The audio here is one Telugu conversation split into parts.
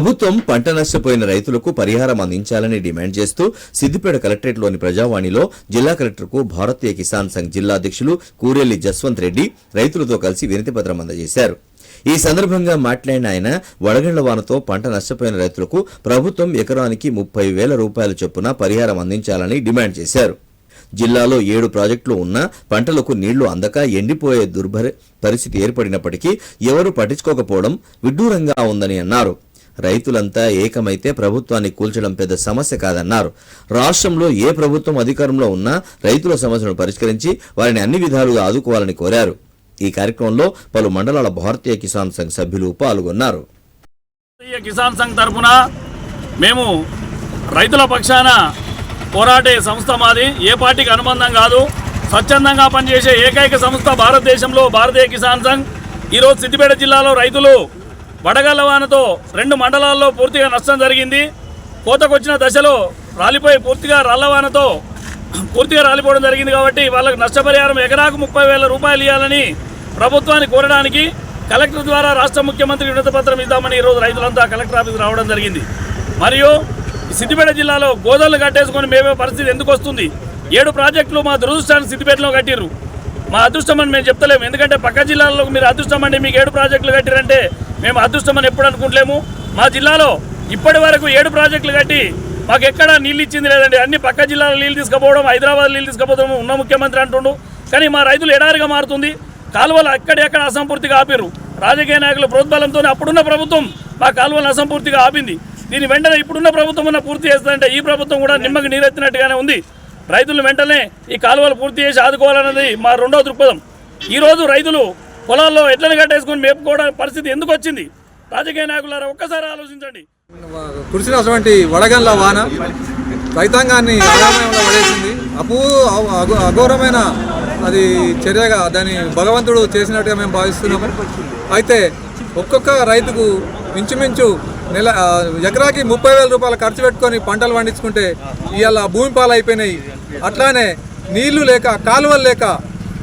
ప్రభుత్వం పంట నష్టపోయిన రైతులకు పరిహారం అందించాలని డిమాండ్ చేస్తూ సిద్దిపేట కలెక్టరేట్లోని ప్రజావాణిలో జిల్లా కలెక్టర్కు భారతీయ కిసాన్ సంఘ్ జిల్లా అధ్యక్షులు కూరెల్లి జస్వంత్ రెడ్డి రైతులతో కలిసి వినతిపత్రం అందజేశారు. ఈ సందర్భంగా మాట్లాడిన ఆయన వడగండ్ల వానతో పంట నష్టపోయిన రైతులకు ప్రభుత్వం ఎకరానికి ముప్పై వేల రూపాయల చొప్పున పరిహారం అందించాలని డిమాండ్ చేశారు. జిల్లాలో ఏడు ప్రాజెక్టులు ఉన్నా పంటలకు నీళ్ళు అందక ఎండిపోయే దుర్భర పరిస్థితి ఏర్పడినప్పటికీ ఎవరూ పట్టించుకోకపోవడం విడ్డూరంగా ఉందని అన్నారు. రైతులంతా ఏకమైతే ప్రభుత్వాన్ని కూల్చడం పెద్ద సమస్య కాదన్నారు. రాష్ట్రంలో ఏ ప్రభుత్వం అధికారంలో ఉన్నా రైతుల సమస్యను పరిష్కరించి వారిని అన్ని విధాలుగా ఆదుకోవాలని కోరారు. ఈ కార్యక్రమంలో పలు మండలాల భారతీయ కిసాన్ సంఘ్ సభ్యులు పాల్గొన్నారు. భారతీయ కిసాన్ సంఘ్ తరఫున మేము రైతుల పక్షాన పోరాటే సంస్థ మాది. ఏ పార్టీకి అనుబంధం కాదు. స్వచ్ఛందంగా పనిచేసే ఏకైక సంస్థ భారతదేశంలో భారతీయ కిసాన్ సంఘ్. ఈరోజు సిద్దిపేట జిల్లాలో రైతులు వడగళ్ళ వానతో రెండు మండలాల్లో పూర్తిగా నష్టం జరిగింది. కోతకొచ్చిన దశలో రాలిపోయి పూర్తిగా రాళ్ళవానతో పూర్తిగా రాలిపోవడం జరిగింది కాబట్టి వాళ్ళకు నష్టపరిహారం ఎకరాకు ముప్పై వేల రూపాయలు ఇవ్వాలని ప్రభుత్వాన్ని కోరడానికి కలెక్టర్ ద్వారా రాష్ట్ర ముఖ్యమంత్రి వినతి పత్రం ఇద్దామని ఈరోజు రైతులంతా కలెక్టర్ ఆఫీస్ రావడం జరిగింది. మరియు సిద్దిపేట జిల్లాలో గోదాలు కట్టేసుకొని మేమే పరిస్థితి ఎందుకు వస్తుంది? ఏడు ప్రాజెక్టులు మా దురదృష్టాన్ని సిద్దిపేటలో కట్టిర్రు. మా అదృష్టం అని మేము చెప్తలేము. ఎందుకంటే పక్క జిల్లాలో మీరు అదృష్టం అండి మీకు ఏడు ప్రాజెక్టులు కట్టిరంటే మేము అదృష్టం అని ఎప్పుడు అనుకుంటలేము. మా జిల్లాలో ఇప్పటి వరకు ఏడు ప్రాజెక్టులు కట్టి మాకు ఎక్కడ నీళ్ళు ఇచ్చింది లేదండి. అన్ని పక్క జిల్లాలో నీళ్ళు తీసుకుపోవడం హైదరాబాద్ నీళ్ళు తీసుకుపోవడం ఉన్న ముఖ్యమంత్రి అంటుండు. కానీ మా రైతులు ఎడారిగా మారుతుంది. కాలువలు అక్కడెక్కడ అసంపూర్తిగా ఆపారు రాజకీయ నాయకుల ప్రోద్బలంతో అప్పుడున్న ప్రభుత్వం మా కాలువలు అసంపూర్తిగా ఆపింది. దీని వెంటనే ఇప్పుడున్న ప్రభుత్వం ఉన్న పూర్తి చేస్తుందంటే ఈ ప్రభుత్వం కూడా నిమ్మకి నీరెత్తినట్టుగానే ఉంది. రైతులు వెంటనే ఈ కాలువలు పూర్తి చేసి ఆదుకోవాలన్నది మా రెండో దృక్పథం. ఈరోజు రైతులు పొలాల్లో ఎట్లను కట్టేసుకొని మేపుకోవడానికి పరిస్థితి ఎందుకు వచ్చింది? రాజకీయ నాయకులారా ఒక్కసారి ఆలోచించండి. కురిసినటువంటి వడగండ్ల వాన రైతాంగాన్ని అయోమయంలో పడేసింది. అపూ అఘో- అఘోరమైన అది చర్యగా దాన్ని భగవంతుడు చేసినట్టుగా మేము భావిస్తున్నాము అయితే ఒక్కొక్క రైతుకు ఇంచుమించు నెల ఎకరాకి ముప్పై వేల రూపాయలు ఖర్చు పెట్టుకొని పంటలు పండించుకుంటే ఇవాళ భూమి పాలు అయిపోయినాయి అట్లానే నీళ్ళు లేక కాలువలు లేక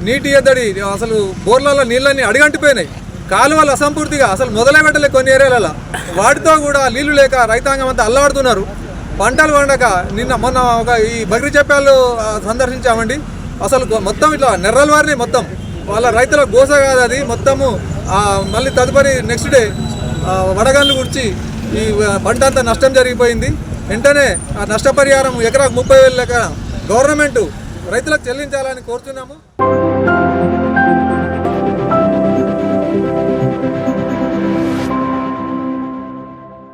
నీటి ఎద్దడి అసలు బోర్లలో నీళ్ళన్నీ అడిగంటిపోయినాయి. కాలువలు అసంపూర్తిగా అసలు మొదలే పెట్టలే కొన్ని ఏరియాలలో. వాటితో కూడా నీళ్ళు లేక రైతాంగం అంతా అల్లవాడుతున్నారు పంటలు పండక నిన్న మొన్న ఒక ఈ బగ్రి చెప్పాలు సందర్శించామండి. అసలు మొత్తం ఇట్లా నెర్రల వారిని మొత్తం. వాళ్ళ రైతుల గోస కాదు అది. మొత్తము మళ్ళీ తదుపరి నెక్స్ట్ డే ఆ, గుర్చి ఈ పంట అంతా నష్టం జరిగిపోయింది. వెంటనే ఆ నష్టపరిహారం ఎకరాకు ముప్పై వేలు లెక్క గవర్నమెంట్ రైతులకు చెల్లించాలని కోరుతున్నాము.